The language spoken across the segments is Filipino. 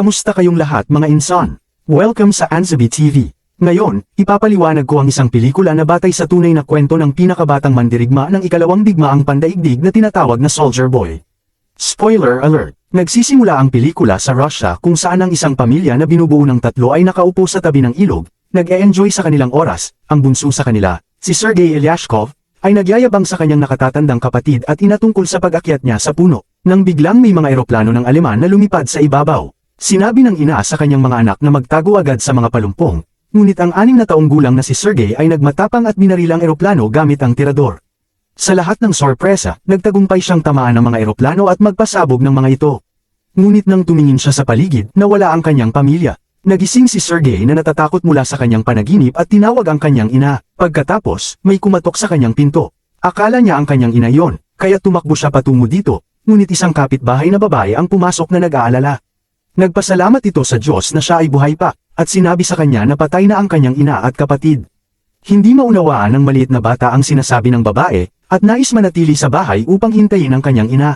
Kamusta kayong lahat mga insan? Welcome sa Anzabi TV. Ngayon, ipapaliwanag ko ang isang pelikula na batay sa tunay na kwento ng pinakabatang mandirigma ng ikalawang digmaang pandaigdig na tinatawag na Soldier Boy. Spoiler alert! Nagsisimula ang pelikula sa Russia kung saan ang isang pamilya na binubuo ng tatlo ay nakaupo sa tabi ng ilog, nag-e-enjoy sa kanilang oras, ang bunso sa kanila, si Sergei Ilyashkov, ay nagyayabang sa kanyang nakatatandang kapatid at inatungkol sa pag-akyat niya sa puno, nang biglang may mga eroplano ng Aleman na lumipad sa ibabaw. Sinabi ng ina sa kanyang mga anak na magtago agad sa mga palumpong, ngunit ang anim na taong gulang na si Sergei ay nagmatapang at binarilang eroplano gamit ang tirador. Sa lahat ng sorpresa, nagtagumpay siyang tamaan ng mga eroplano at magpasabog ng mga ito. Ngunit nang tumingin siya sa paligid, nawala ang kanyang pamilya. Nagising si Sergey na natatakot mula sa kanyang panaginip at tinawag ang kanyang ina. Pagkatapos, may kumatok sa kanyang pinto. Akala niya ang kanyang ina yon, kaya tumakbo siya patungo dito, ngunit isang kapitbahay na babae ang pumasok na nag-aalala. Nagpasalamat ito sa Diyos na siya ay buhay pa, at sinabi sa kanya na patay na ang kanyang ina at kapatid. Hindi maunawaan ng maliit na bata ang sinasabi ng babae, at nais manatili sa bahay upang hintayin ang kanyang ina.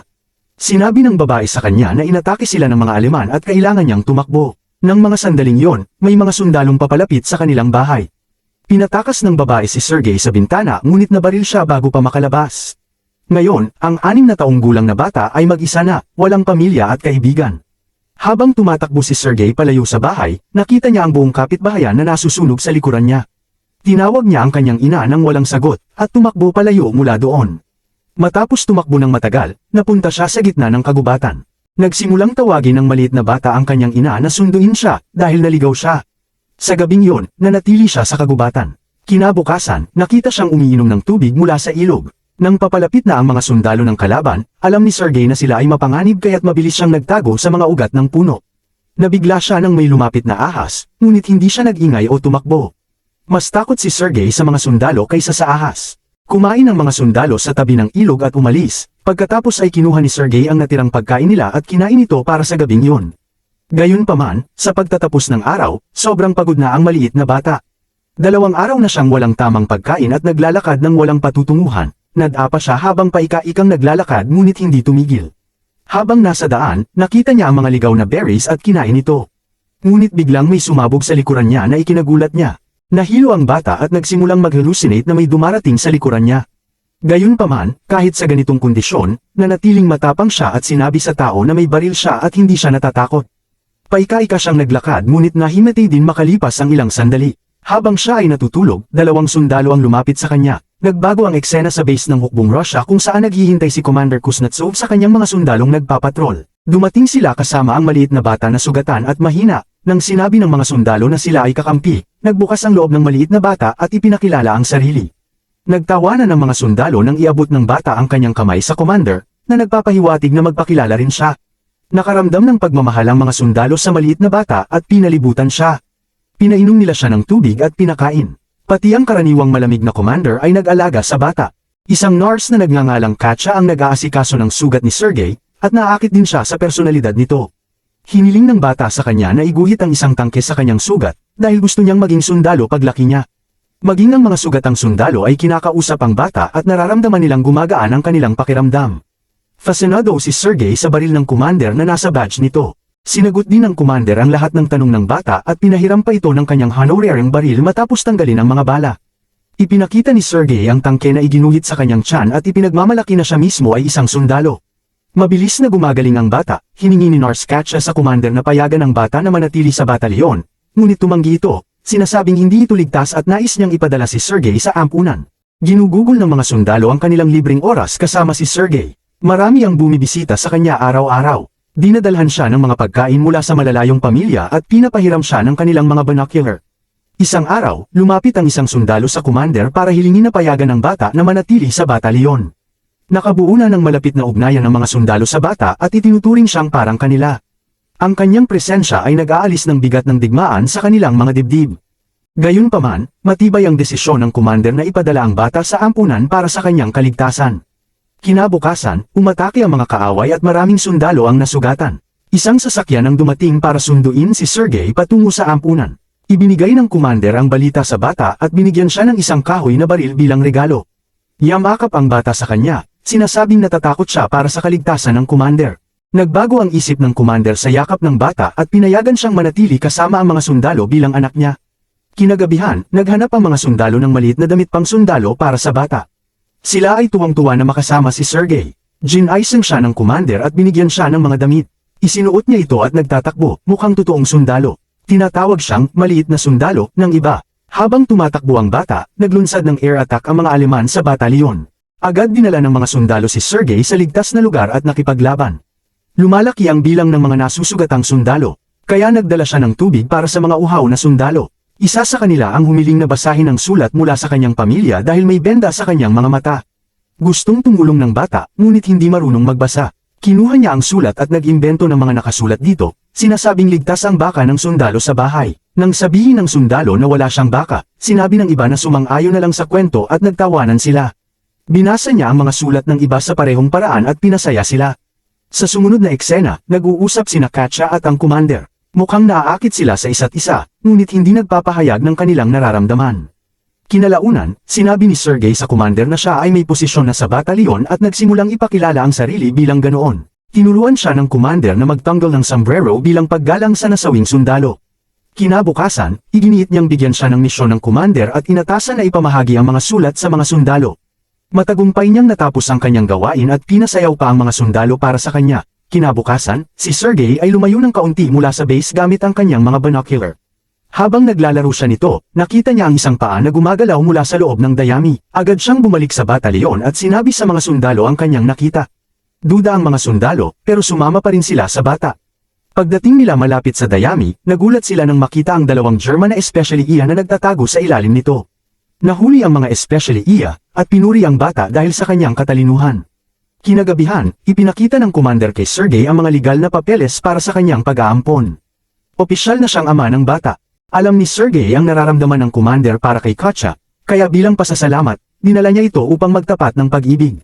Sinabi ng babae sa kanya na inatake sila ng mga Aleman at kailangan niyang tumakbo. Nang mga sandaling yon, may mga sundalong papalapit sa kanilang bahay. Pinatakas ng babae si Sergey sa bintana ngunit nabaril siya bago pa makalabas. Ngayon, ang anim na taong gulang na bata ay mag-isa na, walang pamilya at kaibigan. Habang tumatakbo si Sergey palayo sa bahay, nakita niya ang buong kapitbahayan na nasusunog sa likuran niya. Tinawag niya ang kanyang ina nang walang sagot, at tumakbo palayo mula doon. Matapos tumakbo ng matagal, napunta siya sa gitna ng kagubatan. Nagsimulang tawagin ng maliit na bata ang kanyang ina na sunduin siya, dahil naligaw siya. Sa gabing yon, nanatili siya sa kagubatan. Kinabukasan, nakita siyang umiinom ng tubig mula sa ilog. Nang papalapit na ang mga sundalo ng kalaban, alam ni Sergey na sila ay mapanganib kaya't mabilis siyang nagtago sa mga ugat ng puno. Nabigla siya nang may lumapit na ahas, ngunit hindi siya nag-ingay o tumakbo. Mas takot si Sergey sa mga sundalo kaysa sa ahas. Kumain ang mga sundalo sa tabi ng ilog at umalis, pagkatapos ay kinuha ni Sergey ang natirang pagkain nila at kinain ito para sa gabing yun. Gayunpaman, sa pagtatapos ng araw, sobrang pagod na ang maliit na bata. Dalawang araw na siyang walang tamang pagkain at naglalakad ng walang patutunguhan, nadapa siya habang paika-ikang naglalakad ngunit hindi tumigil. Habang nasa daan, nakita niya ang mga ligaw na berries at kinain ito. Ngunit biglang may sumabog sa likuran niya na ikinagulat niya. Nahilo ang bata at nagsimulang mag-hallucinate na may dumarating sa likuran niya. Gayunpaman, kahit sa ganitong kondisyon, nanatiling matapang siya at sinabi sa tao na may baril siya at hindi siya natatakot. Paika-ika siyang naglakad ngunit nahimatay din makalipas ang ilang sandali. Habang siya ay natutulog, dalawang sundalo ang lumapit sa kanya. Nagbago ang eksena sa base ng hukbong Russia kung saan naghihintay si Commander Kuznetsov sa kanyang mga sundalong nagpapatrol. Dumating sila kasama ang maliit na bata na sugatan at mahina, nang sinabi ng mga sundalo na sila ay kakampi, nagbukas ang loob ng maliit na bata at ipinakilala ang sarili. Nagtawanan ng mga sundalo nang iabot ng bata ang kanyang kamay sa commander, na nagpapahiwatig na magpakilala rin siya. Nakaramdam ng pagmamahal ang mga sundalo sa maliit na bata at pinalibutan siya. Pinainom nila siya ng tubig at pinakain. Pati ang karaniwang malamig na commander ay nag-alaga sa bata. Isang nurse na nagngangalang Katya ang nag-aasikaso ng sugat ni Sergey, at naakit din siya sa personalidad nito. Hiniling ng bata sa kanya na iguhit ang isang tangke sa kanyang sugat, dahil gusto niyang maging sundalo paglaki niya. Maging ang mga sugatang sundalo ay kinakausap ang bata at nararamdaman nilang gumagaan ang kanilang pakiramdam. Fascinado si Sergey sa baril ng commander na nasa badge nito. Sinagot din ng commander ang lahat ng tanong ng bata at pinahiram pa ito ng kanyang honorarium baril matapos tanggalin ang mga bala. Ipinakita ni Sergey ang tangke na iginuhit sa kanyang tiyan at ipinagmamalaki na siya mismo ay isang sundalo. Mabilis na gumagaling ang bata, hiningi ni Nurse Katya sa commander na payagan ang bata na manatili sa batalyon, ngunit tumanggi ito, sinasabing hindi ito ligtas at nais niyang ipadala si Sergey sa ampunan. Ginugugol ng mga sundalo ang kanilang libreng oras kasama si Sergey. Marami ang bumibisita sa kanya araw-araw. Dinadalhan siya ng mga pagkain mula sa malalayong pamilya at pinapahiram siya ng kanilang mga binocular. Isang araw, lumapit ang isang sundalo sa commander para hilingin na payagan ng bata na manatili sa batalyon. Nakabuo na ng malapit na ugnayan ng mga sundalo sa bata at itinuturing siyang parang kanila. Ang kanyang presensya ay nag-aalis ng bigat ng digmaan sa kanilang mga dibdib. Gayunpaman, matibay ang desisyon ng commander na ipadala ang bata sa ampunan para sa kanyang kaligtasan. Kinabukasan, umatake ang mga kaaway at maraming sundalo ang nasugatan. Isang sasakyan ang dumating para sunduin si Sergey patungo sa ampunan. Ibinigay ng commander ang balita sa bata at binigyan siya ng isang kahoy na baril bilang regalo. Yamakap ang bata sa kanya, Sinasabing natatakot siya para sa kaligtasan ng commander. Nagbago ang isip ng commander sa yakap ng bata at pinayagan siyang manatili kasama ang mga sundalo bilang anak niya. Kinagabihan, naghanap ang mga sundalo ng maliit na damit pang sundalo para sa bata. Sila ay tuwang-tuwa na makasama si Sergey. Ginaysan siya ng commander at binigyan siya ng mga damit. Isinuot niya ito at nagtatakbo, mukhang totoong sundalo. Tinatawag siyang maliit na sundalo ng iba. Habang tumatakbo ang bata, naglunsad ng air attack ang mga Aleman sa batalyon. Agad dinala ng mga sundalo si Sergey sa ligtas na lugar at nakipaglaban. Lumalaki ang bilang ng mga nasusugatang sundalo, kaya nagdala siya ng tubig para sa mga uhaw na sundalo. Isa sa kanila ang humiling na basahin ang sulat mula sa kanyang pamilya dahil may benda sa kanyang mga mata. Gustong tumulong ng bata, ngunit hindi marunong magbasa. Kinuha niya ang sulat at nag-imbento ng mga nakasulat dito, sinasabing ligtas ang baka ng sundalo sa bahay. Nang sabihin ng sundalo na wala siyang baka, sinabi ng iba na sumang-ayon na lang sa kwento at nagtawanan sila. Binasa niya ang mga sulat ng iba sa parehong paraan at pinasaya sila. Sa sumunod na eksena, nag-uusap sina Katya at ang commander. Mukhang naaakit sila sa isa't isa, ngunit hindi nagpapahayag ng kanilang nararamdaman. Kinalaunan, sinabi ni Sergey sa commander na siya ay may posisyon na sa batalyon at nagsimulang ipakilala ang sarili bilang ganoon. Tinuluan siya ng commander na magtanggal ng sombrero bilang paggalang sa nasawing sundalo. Kinabukasan, iginiit niyang bigyan siya ng misyon ng commander at inatasan na ipamahagi ang mga sulat sa mga sundalo. Matagumpay niyang natapos ang kanyang gawain at pinasayaw pa ang mga sundalo para sa kanya. Kinabukasan, si Sergey ay lumayo ng kaunti mula sa base gamit ang kanyang mga binocular. Habang naglalaro siya nito, nakita niya ang isang paa na gumagalaw mula sa loob ng dayami. Agad siyang bumalik sa batalyon at sinabi sa mga sundalo ang kanyang nakita. Duda ang mga sundalo, pero sumama pa rin sila sa bata. Pagdating nila malapit sa dayami, nagulat sila nang makita ang dalawang German na especially iya na nagtatago sa ilalim nito. Nahuli ang mga especially iya, at pinuri ang bata dahil sa kanyang katalinuhan. Kinagabihan, ipinakita ng commander kay Sergey ang mga legal na papeles para sa kanyang pag-aampon. Opisyal na siyang ama ng bata. Alam ni Sergey ang nararamdaman ng commander para kay Katya, kaya bilang pasasalamat, dinala niya ito upang magtapat ng pag-ibig.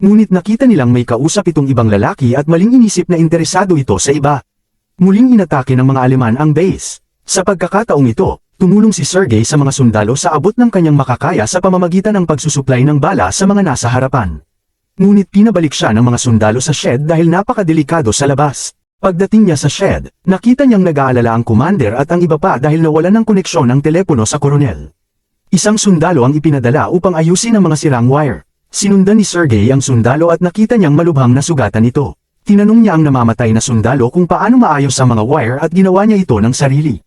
Ngunit nakita nilang may kausap itong ibang lalaki at maling inisip na interesado ito sa iba. Muling inatake ng mga Aleman ang base. Sa pagkakataong ito, tumulong si Sergey sa mga sundalo sa abot ng kanyang makakaya sa pamamagitan ng pagsusuplay ng bala sa mga nasa harapan. Ngunit pinabalik siya ng mga sundalo sa shed dahil napakadelikado sa labas. Pagdating niya sa shed, nakita niyang nag-aalala ang commander at ang iba pa dahil nawala ng koneksyon ng telepono sa koronel. Isang sundalo ang ipinadala upang ayusin ang mga sirang wire. Sinundan ni Sergey ang sundalo at nakita niyang malubhang na sugatan ito. Tinanong niya ang namamatay na sundalo kung paano maayos ang mga wire at ginawa niya ito ng sarili.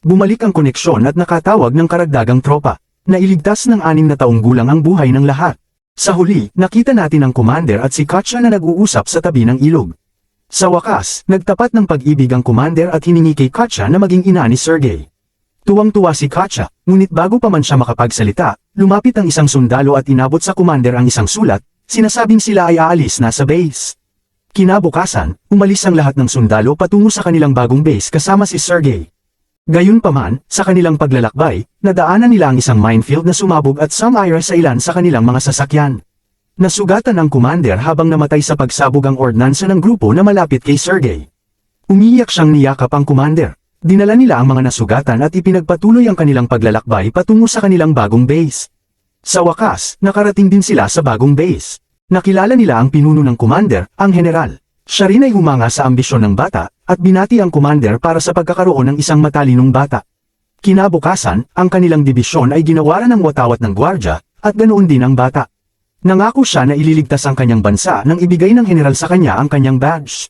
Bumalik ang koneksyon at nakatawag ng karagdagang tropa. Nailigtas ng anim na taong gulang ang buhay ng lahat. Sa huli, nakita natin ang commander at si Katya na nag-uusap sa tabi ng ilog. Sa wakas, nagtapat ng pag-ibig ang commander at hiningi kay Katya na maging ina ni Sergey. Tuwang-tuwa si Katya, ngunit bago pa man siya makapagsalita, lumapit ang isang sundalo at inabot sa commander ang isang sulat, sinasabing sila ay aalis na sa base. Kinabukasan, umalis ang lahat ng sundalo patungo sa kanilang bagong base kasama si Sergey. Gayunpaman, sa kanilang paglalakbay, nadaanan nila ang isang minefield na sumabog at sumira sa ilan sa kanilang mga sasakyan. Nasugatan ang commander habang namatay sa pagsabog ang ordnansa ng grupo na malapit kay Sergey. Umiyak siyang niyakap ang commander. Dinala nila ang mga nasugatan at ipinagpatuloy ang kanilang paglalakbay patungo sa kanilang bagong base. Sa wakas, nakarating din sila sa bagong base. Nakilala nila ang pinuno ng commander, ang general. Siya rin ay humanga sa ambisyon ng bata, at binati ang commander para sa pagkakaroon ng isang matalinong bata. Kinabukasan, ang kanilang dibisyon ay ginawaran ng watawat ng gwardya, at ganoon din ang bata. Nangako siya na ililigtas ang kanyang bansa nang ibigay ng general sa kanya ang kanyang badge.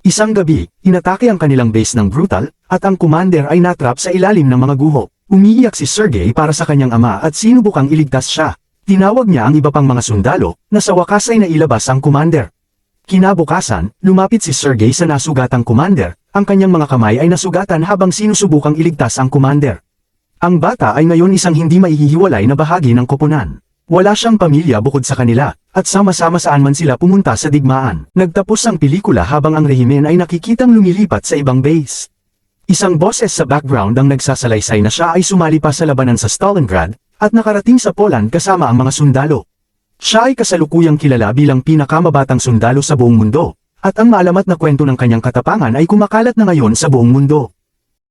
Isang gabi, inatake ang kanilang base ng brutal, at ang commander ay natrap sa ilalim ng mga guho. Umiiyak si Sergey para sa kanyang ama at sinubukang iligtas siya. Tinawag niya ang iba pang mga sundalo, na sa wakas ay nailabas ang commander. Kinabukasan, lumapit si Sergey sa nasugatang commander, ang kanyang mga kamay ay nasugatan habang sinusubukang iligtas ang commander. Ang bata ay ngayon isang hindi maihihiwalay na bahagi ng koponan. Wala siyang pamilya bukod sa kanila, at sama-sama saan man sila pumunta sa digmaan. Nagtapos ang pelikula habang ang rehimen ay nakikitang lumilipat sa ibang base. Isang boses sa background ang nagsasalaysay na siya ay sumali pa sa labanan sa Stalingrad, at nakarating sa Poland kasama ang mga sundalo. Siya ay kasalukuyang kilala bilang pinakamabatang sundalo sa buong mundo, at ang maalamat na kwento ng kanyang katapangan ay kumakalat na ngayon sa buong mundo.